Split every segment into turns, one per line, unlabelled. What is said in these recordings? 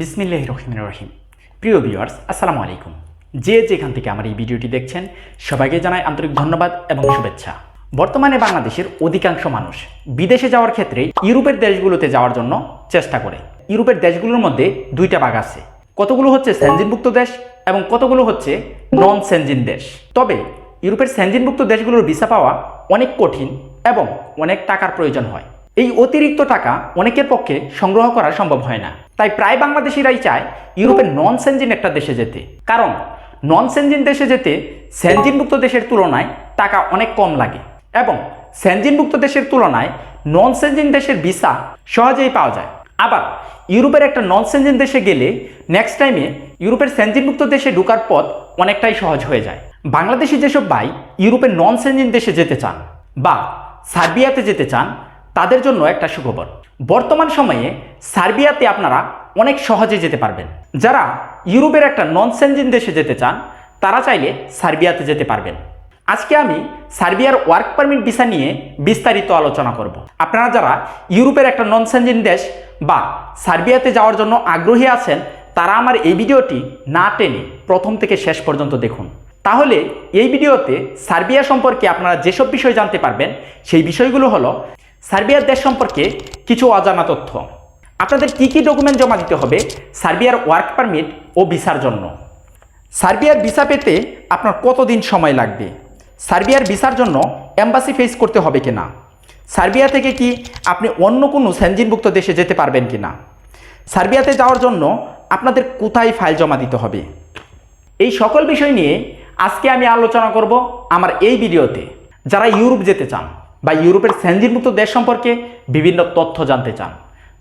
বিসমিল্লাহ রহিমান রহিম। প্রিয় ভিউয়ার্স আসসালামু আলাইকুম। যে যেখান থেকে আমার এই ভিডিওটি দেখছেন, সবাইকে জানাই আন্তরিক ধন্যবাদ এবং শুভেচ্ছা। বর্তমানে বাংলাদেশের অধিকাংশ মানুষ বিদেশে যাওয়ার ক্ষেত্রে ইউরোপের দেশগুলোতে যাওয়ার জন্য চেষ্টা করে। ইউরোপের দেশগুলোর মধ্যে দুইটা ভাগ আছে। কতগুলো হচ্ছে সেনজিনভুক্ত দেশ এবং কতগুলো হচ্ছে নন সেনজিন দেশ। তবে ইউরোপের সেনজিনভুক্ত দেশগুলোর ভিসা পাওয়া অনেক কঠিন এবং অনেক টাকার প্রয়োজন হয়। এই অতিরিক্ত টাকা অনেকের পক্ষে সংগ্রহ করা সম্ভব হয় না। তাই প্রায় বাংলাদেশিরাই চায় ইউরোপের নন সেনজিন একটা দেশে যেতে। কারণ নন সেনজিন দেশে যেতে সেনজিনভুক্ত দেশের তুলনায় টাকা অনেক কম লাগে। এবং সেনজিনভুক্ত দেশের তুলনায় নন সেনজিন দেশের ভিসা সহজেই পাওয়া যায়। আবার, ইউরোপের একটা নন সেনজিন দেশে গেলে নেক্সট টাইমে ইউরোপের সেনজিনভুক্ত দেশে ঢোকার পথ অনেকটাই সহজ হয়ে যায়। বাংলাদেশি যেসব ভাই ইউরোপের নন সেনজিন দেশে যেতে চান বা সার্বিয়াতে যেতে চান তাদের জন্য একটা সুখবর। বর্তমান সময়ে সার্বিয়াতে আপনারা অনেক সহজে যেতে পারবেন। যারা ইউরোপের একটা নন সেনজিন দেশে যেতে চান, তারা চাইলে সার্বিয়াতে যেতে পারবেন। আজকে আমি সার্বিয়ার ওয়ার্ক পারমিট ভিসা নিয়ে বিস্তারিত আলোচনা করব। আপনারা যারা ইউরোপের একটা নন সেনজিন দেশ বা সার্বিয়াতে যাওয়ার জন্য আগ্রহী আছেন, তারা আমার এই ভিডিওটি না টেনে প্রথম থেকে শেষ পর্যন্ত দেখুন। তাহলে এই ভিডিওতে সার্বিয়া সম্পর্কে আপনারা যেসব বিষয় জানতে পারবেন, সেই বিষয়গুলো হলো সার্বিয়ার দেশ সম্পর্কে কিছু অজানা তথ্য। আপনাদের কি কি ডকুমেন্ট জমা দিতে হবে, সার্বিয়ার ওয়ার্ক পারমিট ও ভিসার জন্য? সার্বিয়ার ভিসা পেতে আপনার কতদিন সময় লাগবে? সার্বিয়ার ভিসার জন্য এম্বাসি ফেস করতে হবে কি না সার্বিয়া থেকে কি আপনি অন্য কোনো সেনজিনভুক্ত দেশে যেতে পারবেন কিনা? সার্বিয়াতে যাওয়ার জন্য আপনাদের কোথায় ফাইল জমা দিতে হবে? এই সকল বিষয় নিয়ে আজকে আমি আলোচনা করব আমার এই ভিডিওতে। যারা ইউরোপ যেতে চান বা ইউরোপের সেনজিনভুক্ত দেশ সম্পর্কে বিভিন্ন তথ্য জানতে চান,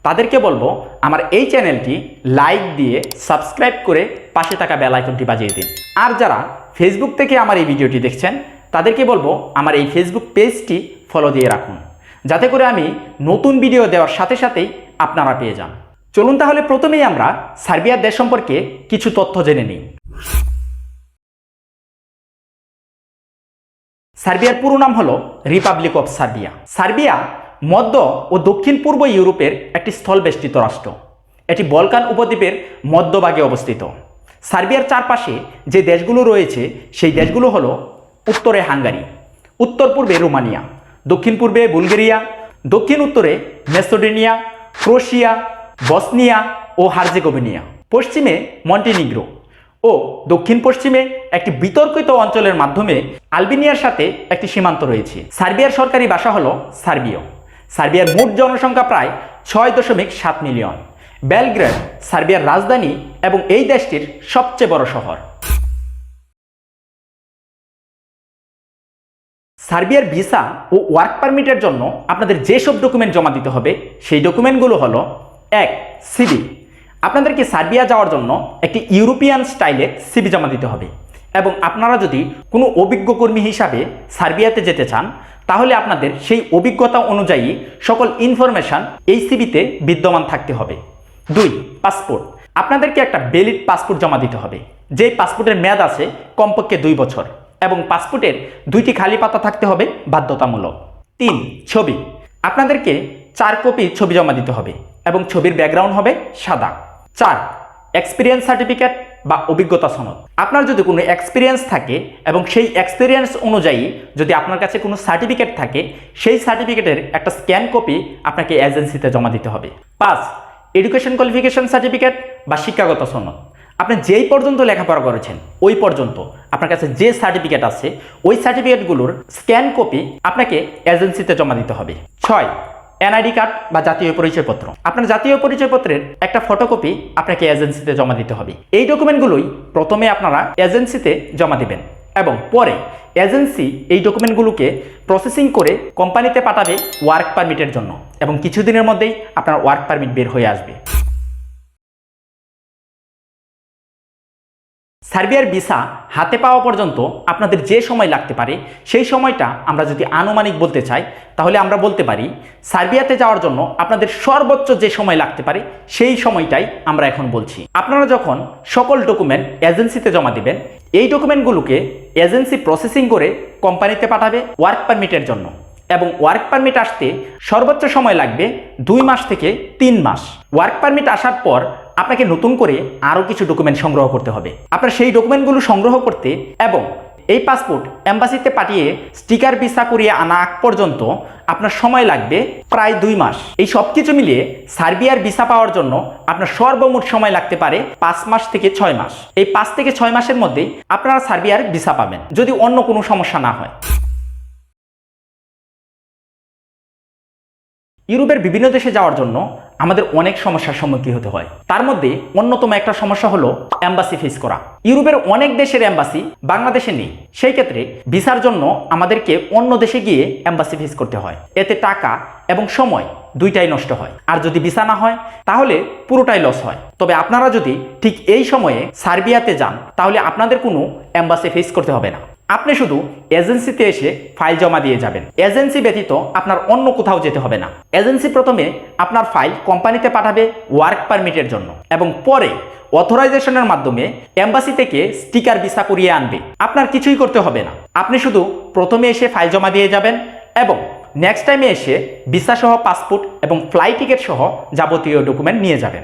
তাদেরকে বলব আমার এই চ্যানেলটি লাইক দিয়ে সাবস্ক্রাইব করে পাশে থাকা বেল আইকনটি বাজিয়ে দিন। আর যারা ফেসবুক থেকে আমার এই ভিডিওটি দেখছেন, তাদেরকে বলব আমার এই ফেসবুক পেজটি ফলো দিয়ে রাখুন, যাতে করে আমি নতুন ভিডিও দেওয়ার সাথে সাথেই আপনারা পেয়ে যান। চলুন তাহলে প্রথমেই আমরা সার্বিয়ার দেশ সম্পর্কে কিছু তথ্য জেনে নিই। সার্বিয়ার পুরো নাম হলো রিপাবলিক অফ সার্বিয়া সার্বিয়া মধ্য ও দক্ষিণ পূর্ব ইউরোপের একটি স্থলবেষ্টিত রাষ্ট্র। এটি বলকান উপদ্বীপের মধ্যভাগে অবস্থিত। সার্বিয়ার চারপাশে যে দেশগুলো রয়েছে, সেই দেশগুলো হলো উত্তরে হাঙ্গারি উত্তর পূর্বে রোমানিয়া দক্ষিণ পূর্বে বুলগেরিয়া দক্ষিণ উত্তরে মেসোডেনিয়া, ক্রোশিয়া, বসনিয়া ও হার্জেগোভিনিয়া। পশ্চিমে মন্টিনিগ্রো ও দক্ষিণ পশ্চিমে একটি বিতর্কিত অঞ্চলের মাধ্যমে আলবেনিয়ার সাথে একটি সীমান্ত রয়েছে। সার্বিয়ার সরকারি ভাষা হলো সার্বীয়। সার্বিয়ার মোট জনসংখ্যা প্রায় ছয় দশমিক সাত মিলিয়ন। বেলগ্রেড, সার্বিয়ার রাজধানী এবং এই দেশটির সবচেয়ে বড় শহর। সার্বিয়ার ভিসা ও ওয়ার্ক পারমিটের জন্য আপনাদের যেসব ডকুমেন্ট জমা দিতে হবে, সেই ডকুমেন্টগুলো হলো, এক সিবি আপনাদেরকে সার্বিয়া যাওয়ার জন্য একটি ইউরোপিয়ান স্টাইলে সিবি জমা দিতে হবে। এবং আপনারা যদি কোনো অভিজ্ঞ কর্মী হিসাবে সার্বিয়াতে যেতে চান, তাহলে আপনাদের সেই অভিজ্ঞতা অনুযায়ী সকল ইনফরমেশান এই সিবিতে বিদ্যমান থাকতে হবে। দুই, পাসপোর্ট। আপনাদেরকে একটা ভ্যালিড পাসপোর্ট জমা দিতে হবে। যেই পাসপোর্টের মেয়াদ আছে কমপক্ষে দুই বছর। এবং পাসপোর্টের দুইটি খালি পাতা থাকতে হবে বাধ্যতামূলক। তিন, ছবি। আপনাদেরকে চার কপি ছবি জমা দিতে হবে। এবং ছবির ব্যাকগ্রাউন্ড হবে সাদা। চার এক্সপিরিয়েন্স সার্টিফিকেট বা অভিজ্ঞতা সনদ। আপনার যদি কোনো এক্সপিরিয়েন্স থাকে এবং সেই এক্সপিরিয়েন্স অনুযায়ী যদি আপনার কাছে কোনো সার্টিফিকেট থাকে, সেই সার্টিফিকেটের একটা স্ক্যান কপি আপনাকে এজেন্সিতে জমা দিতে হবে। পাঁচ এডুকেশন কোয়ালিফিকেশন সার্টিফিকেট বা শিক্ষাগত সনদ। আপনি যেই পর্যন্ত লেখাপড়া করেছেন, ওই পর্যন্ত আপনার কাছে যে সার্টিফিকেট আছে, ওই সার্টিফিকেটগুলোর স্ক্যান কপি আপনাকে এজেন্সিতে জমা দিতে হবে। ছয় এনআইডি কার্ড বা জাতীয় পরিচয়পত্র। আপনার জাতীয় পরিচয়পত্রের একটা ফটোকপি আপনাকে এজেন্সিতে জমা দিতে হবে। এই ডকুমেন্টগুলোই প্রথমে আপনারা এজেন্সিতে জমা দিবেন এবং পরে এজেন্সি এই ডকুমেন্টগুলোকে প্রসেসিং করে কোম্পানিতে পাঠাবে ওয়ার্ক পারমিটের জন্য এবং কিছুদিনের মধ্যেই আপনার ওয়ার্ক পারমিট বের হয়ে আসবে। সার্বিয়ার ভিসা হাতে পাওয়া পর্যন্ত আপনাদের যে সময় লাগতে পারে, সেই সময়টা আমরা যদি আনুমানিক বলতে চাই, তাহলে আমরা বলতে পারি সার্বিয়াতে যাওয়ার জন্য আপনাদের সর্বোচ্চ যে সময় লাগতে পারে, সেই সময়টাই আমরা এখন বলছি। আপনারা যখন সকল ডকুমেন্ট এজেন্সিতে জমা দিবেন, এই ডকুমেন্টগুলোকে এজেন্সি প্রসেসিং করে কোম্পানিতে পাঠাবে ওয়ার্ক পারমিটের জন্য এবং ওয়ার্ক পারমিট আসতে সর্বোচ্চ সময় লাগবে দুই মাস থেকে তিন মাস। ওয়ার্ক পারমিট আসার পর আপনাকে নতুন করে আরও কিছু ডকুমেন্ট সংগ্রহ করতে হবে। আপনার সেই ডকুমেন্টগুলো সংগ্রহ করতে এবং এই পাসপোর্ট অ্যাম্বাসিতে পাঠিয়ে স্টিকার ভিসা করিয়ে আনা আগ পর্যন্ত আপনার সময় লাগবে প্রায় দুই মাস। এই সব কিছু মিলিয়ে সার্বিয়ার ভিসা পাওয়ার জন্য আপনার সর্বমোট সময় লাগতে পারে পাঁচ মাস থেকে ছয় মাস। এই পাঁচ থেকে ছয় মাসের মধ্যে আপনারা সার্বিয়ার ভিসা পাবেন, যদি অন্য কোনো সমস্যা না হয়। ইউরোপের বিভিন্ন দেশে যাওয়ার জন্য আমাদের অনেক সমস্যার সম্মুখীন হতে হয়। তার মধ্যে অন্যতম একটা সমস্যা হলো অ্যাম্বাসি ফেস করা। ইউরোপের অনেক দেশের অ্যাম্বাসি বাংলাদেশে নেই। সেই ক্ষেত্রে ভিসার জন্য আমাদেরকে অন্য দেশে গিয়ে অ্যাম্বাসি ফেস করতে হয়। এতে টাকা এবং সময় দুইটাই নষ্ট হয়। আর যদি ভিসা না হয়, তাহলে পুরোটাই লস হয়। তবে আপনারা যদি ঠিক এই সময়ে সার্বিয়াতে যান, তাহলে আপনাদের কোনো অ্যাম্বাসি ফেস করতে হবে না। আপনি শুধু এজেন্সিতে এসে ফাইল জমা দিয়ে যাবেন। এজেন্সি ব্যতীত আপনার অন্য কোথাও যেতে হবে না। এজেন্সি প্রথমে আপনার ফাইল কোম্পানিতে পাঠাবে ওয়ার্ক পারমিটের জন্য এবং পরে অথরাইজেশনের মাধ্যমে এম্বাসি থেকে স্টিকার ভিসা করিয়ে আনবে। আপনার কিছুই করতে হবে না। আপনি শুধু প্রথমে এসে ফাইল জমা দিয়ে যাবেন এবং নেক্সট টাইমে এসে ভিসা সহ পাসপোর্ট এবং ফ্লাইট টিকিট সহ যাবতীয় ডকুমেন্ট নিয়ে যাবেন।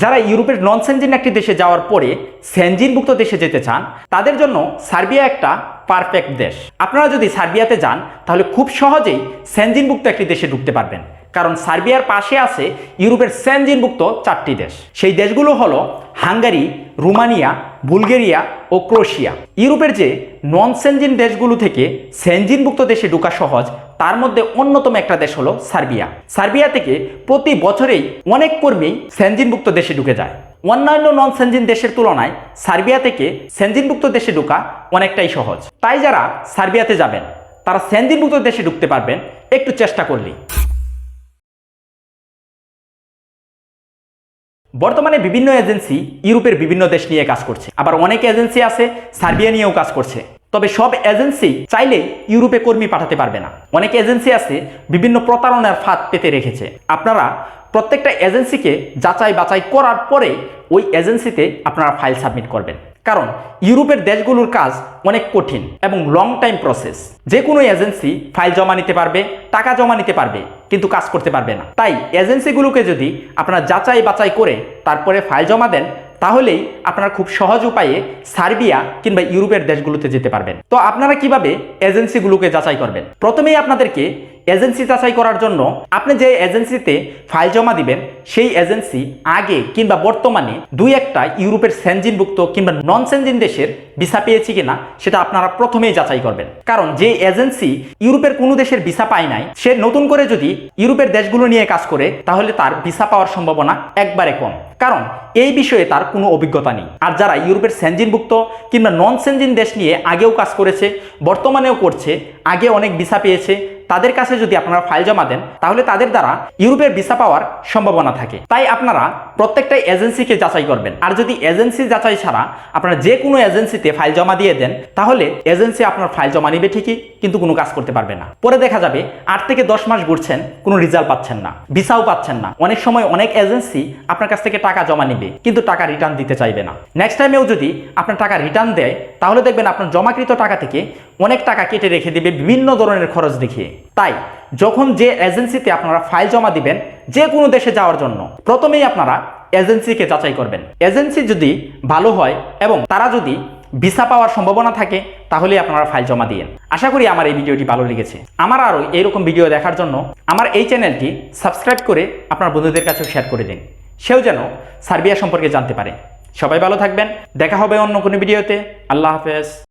যারা ইউরোপের নন সেনজিন একটি দেশে যাওয়ার পরে সেনজিনভুক্ত দেশে যেতে চান, তাদের জন্য সার্বিয়া একটা পারফেক্ট দেশ। আপনারা যদি সার্বিয়াতে যান, তাহলে খুব সহজেই সেনজিনভুক্ত একটি দেশে ঢুকতে পারবেন। কারণ সার্বিয়ার পাশে আছে ইউরোপের সেনজিনভুক্ত চারটি দেশ। সেই দেশগুলো হলো হাঙ্গারি, রোমানিয়া, বুলগেরিয়া ও ক্রোশিয়া। ইউরোপের যে নন সেনজিন দেশগুলো থেকে সেনজিনভুক্ত দেশে ঢোকা সহজ তার মধ্যে অন্যতম একটা দেশ হলো সার্বিয়া। সার্বিয়া থেকে প্রতি বছরেই অনেক কর্মী সেনজিনভুক্ত দেশে ঢুকে যায়। অন্যান্য নন সেনজিন দেশের তুলনায় সার্বিয়া থেকে সেনজিনভুক্ত দেশে ঢুকা অনেকটাই সহজ। তাই যারা সার্বিয়াতে যাবেন, তারা সেনজিনভুক্ত দেশে ঢুকতে পারবেন একটু চেষ্টা করলেই। বর্তমানে বিভিন্ন এজেন্সি ইউরোপের বিভিন্ন দেশ নিয়ে কাজ করছে। আবার অনেক এজেন্সি আছে সার্বিয়া নিয়েও কাজ করছে। তবে সব এজেন্সি চাইলে ইউরোপে কর্মী পাঠাতে পারবে না। অনেক এজেন্সি আছে, বিভিন্ন প্রতারণার ফাঁদ পেতে রেখেছে। আপনারা প্রত্যেকটা এজেন্সিকে যাচাই বাছাই করার পরে ওই এজেন্সিতে আপনারা ফাইল সাবমিট করবেন। কারণ ইউরোপের দেশগুলোর কাজ অনেক কঠিন এবং লং টাইম প্রসেস যে কোনো এজেন্সি ফাইল জমা নিতে পারবে, টাকা জমা নিতে পারবে, কিন্তু কাজ করতে পারবে না। তাই এজেন্সিগুলোকে যদি আপনারা যাচাই বাছাই করে তারপরে ফাইল জমা দেন তাহলেই আপনারা খুব সহজ উপায়ে সার্বিয়া কিংবা ইউরোপের দেশগুলোতে যেতে পারবেন। তো আপনারা কীভাবে এজেন্সিগুলোকে যাচাই করবেন? প্রথমেই আপনাদেরকে এজেন্সি যাচাই করার জন্য আপনি যে এজেন্সিতে ফাইল জমা দিবেন, সেই এজেন্সি আগে কিংবা বর্তমানে দুই একটা ইউরোপের সেনজিনভুক্ত কিংবা নন সেনজিন দেশের ভিসা পেয়েছে কিনা, সেটা আপনারা প্রথমেই যাচাই করবেন। কারণ যে এজেন্সি ইউরোপের কোনো দেশের ভিসা পায় নাই, সে নতুন করে যদি ইউরোপের দেশগুলো নিয়ে কাজ করে, তাহলে তার ভিসা পাওয়ার সম্ভাবনা একবারে কম। কারণ এই বিষয়ে তার কোনো অভিজ্ঞতা নেই। আর যারা ইউরোপের সেনজিনভুক্ত কিংবা নন সেনজিন দেশ নিয়ে আগেও কাজ করেছে, বর্তমানেও করছে, আগে অনেক ভিসা পেয়েছে তাদের কাছে যদি আপনারা ফাইল জমা দেন, তাহলে তাদের দ্বারা ইউরোপের ভিসা পাওয়ার সম্ভাবনা থাকে। তাই আপনারা প্রত্যেকটা এজেন্সিকে যাচাই করবেন। আর যদি এজেন্সি যাচাই ছাড়া আপনারা যে কোনো এজেন্সিতে ফাইল জমা দিয়ে দেন, তাহলে এজেন্সি আপনার ফাইল জমা নিবে ঠিকই, কিন্তু কোনো কাজ করতে পারবে না। পরে দেখা যাবে আট থেকে দশ মাস ঘুরছেন, কোনো রেজাল্ট পাচ্ছেন না, ভিসাও পাচ্ছেন না। অনেক সময় অনেক এজেন্সি আপনার কাছ থেকে টাকা জমা নিবে, কিন্তু টাকা রিটার্ন দিতে চাইবে না। নেক্সট টাইমেও যদি আপনার টাকা রিটার্ন দেয়, তাহলে দেখবেন আপনার জমাকৃত টাকা থেকে অনেক টাকা কেটে রেখে দেবে বিভিন্ন ধরনের খরচ দেখিয়ে। তাই, যখন যে এজেন্সিতে আপনারা ফাইল জমা দিবেন, যে কোনো দেশে যাওয়ার জন্য, প্রথমেই আপনারা এজেন্সিকে যাচাই করবেন। এজেন্সি যদি ভালো হয় এবং তারা যদি ভিসা পাওয়ার সম্ভাবনা থাকে তাহলে আপনারা ফাইল জমা দিয়েন আশা করি আমার এই ভিডিওটি ভালো লেগেছে। আমার আরও এইরকম ভিডিও দেখার জন্য আমার এই চ্যানেলটি সাবস্ক্রাইব করে আপনার বন্ধুদের কাছেও শেয়ার করে দিন। সেও যেন সার্বিয়া সম্পর্কে জানতে পারে। সবাই ভালো থাকবেন। দেখা হবে অন্য কোনো ভিডিওতে। আল্লাহ হাফেজ।